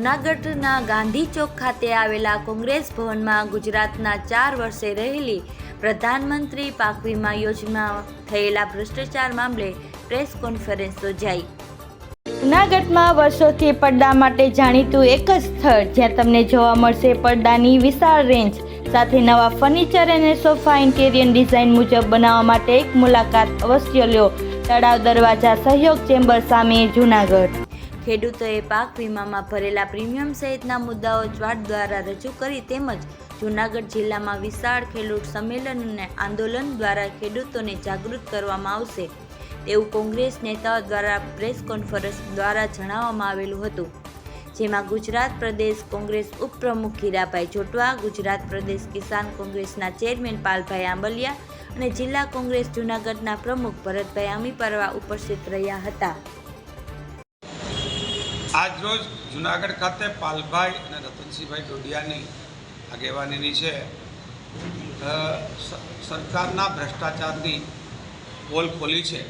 જૂનાગઢના ગાંધી ચોક ખાતે આવેલા કોંગ્રેસ ભવનમાં ગુજરાતના ચાર વર્ષે રહેલી પ્રધાનમંત્રી પાક વીમા યોજના થયેલા ભ્રષ્ટાચાર મામલે પ્રેસ કોન્ફરન્સ યોજાઈ. જૂનાગઢમાં વર્ષોથી પડદા માટે જાણીતું એક જ સ્થળ જ્યાં તમને જોવા મળશે પડદાની વિશાળ રેન્જ સાથે નવા ફર્નિચર અને સોફા ઇન્ટેરિયર ડિઝાઇન મુજબ બનાવવા માટે એક મુલાકાત અવશ્ય લ્યો તળાવ દરવાજા સહયોગ ચેમ્બર સામે જૂનાગઢ. ખેડૂતોએ પાક વીમામાં ભરેલા પ્રીમિયમ સહિતના મુદ્દાઓ ચાર્ટ દ્વારા રજૂ કરી તેમજ જૂનાગઢ જિલ્લામાં વિશાળ ખેડૂત સંમેલન અને આંદોલન દ્વારા ખેડૂતોને જાગૃત કરવામાં આવશે. તેવું કોંગ્રેસ નેતાઓ દ્વારા પ્રેસ કોન્ફરન્સ દ્વારા જણાવવામાં આવેલું હતું. જેમાં ગુજરાત પ્રદેશ કોંગ્રેસ ઉપપ્રમુખ હીરાભાઈ જોટવા, ગુજરાત પ્રદેશ કિસાન કોંગ્રેસના ચેરમેન પાલભાઈ આંબલિયા અને જિલ્લા કોંગ્રેસ જૂનાગઢના પ્રમુખ ભરતભાઈ અમીપરવા ઉપસ્થિત રહ્યા હતા. આજરોજ જુનાગઢ ખાતે પાલભાઈ અને રતનસિંહભાઈ ડોડિયાની આગેવાનીની છે. સરકારના ભ્રષ્ટાચારની પોલ ખોલી છે.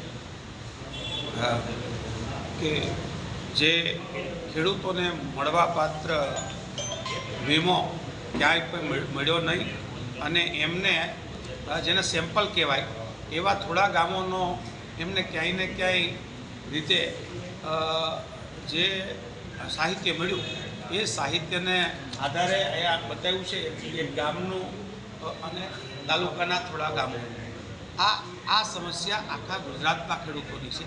કે જે ખેડૂતોને મળવાપાત્ર વીમો ક્યાંય મળ- મળ્યો નહીં અને એમને જેને સેમ્પલ કહેવાય, એવા થોડા ગામોનો એમને ક્યાંય ને ક્યાંય રીતે જે સાહિત્ય મળ્યું, એ સાહિત્યને આધારે અહીંયા બતાવ્યું છે એક ગામનું અને તાલુકાના થોડા ગામો. આ આ સમસ્યા આખા ગુજરાતના ખેડૂતોની છે,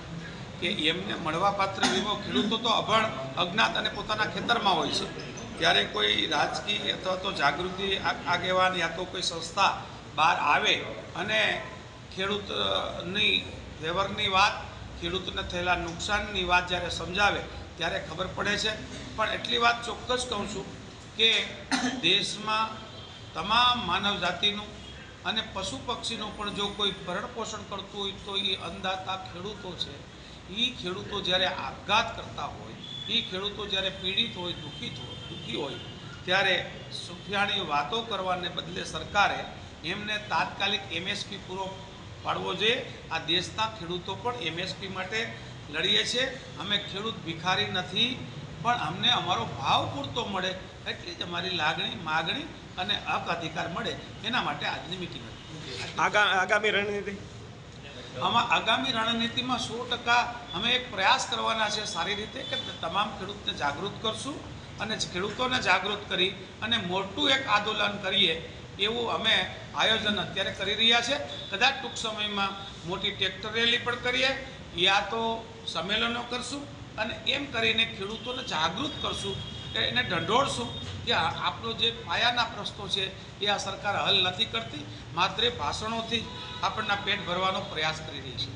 કે એમને મળવાપાત્ર વીમો ખેડૂતો તો અભણ, અજ્ઞાત અને પોતાના ખેતરમાં હોય છે. ત્યારે કોઈ રાજકીય અથવા તો જાગૃતિ આગેવાન યા તો કોઈ સંસ્થા બહાર આવે અને ખેડૂતની ફેવરની વાત ખેડૂતને થયેલા નુકસાનની વાત જ્યારે સમજાવે ત્યારે ખબર પડે છે. પણ એટલી વાત ચોક્કસ કહું છું કે દેશમાં તમામ માનવ જાતિનું અને પશુ પક્ષીનું પણ જો કોઈ ભરણ પોષણ કરતું હોય તો એ અંધાતા ખેડૂતો છે. એ ખેડૂતો જ્યારે આપઘાત કરતા હોય એ ખેડૂતો જ્યારે પીડિત હોય, દુઃખિત હોય, દુઃખી હોય, ત્યારે સુફિયાણી વાતો કરવાને બદલે સરકારે એમને તાત્કાલિક એમએસપી પૂરો પાડવો જોઈએ. આ દેશના ખેડૂતો પણ એમએસપી માટે લડીએ છીએ અમે ખેડૂત ભિખારી નથી પણ અમને અમારો ભાવ પૂરતો મળે. એટલી જ અમારી લાગણી માગણી અને હક અધિકાર મળે. એના માટે આજની મિટિંગ હતી. આગા આગામી રણનીતિ? આમાં આગામી રણનીતિમાં સો ટકા અમે એક પ્રયાસ કરવાના છે સારી રીતે કે તમામ ખેડૂતને જાગૃત કરશું અને ખેડૂતોને જાગૃત કરી અને મોટું એક આંદોલન કરીએ એવું અમે આયોજન અત્યારે કરી રહ્યા છે. કદાચ ટૂંક સમયમાં મોટી ટ્રેક્ટર રેલી પણ કરીએ, યા તો સંમેલનો કરશું અને એમ કરીને ખેડૂતોને જાગૃત કરશું એને ઢંઢોળશું કે આપણો જે પાયાના પ્રશ્નો છે એ આ સરકાર હલ નથી કરતી, માત્ર ભાષણોથી આપણના પેટ ભરવાનો પ્રયાસ કરી રહી છે.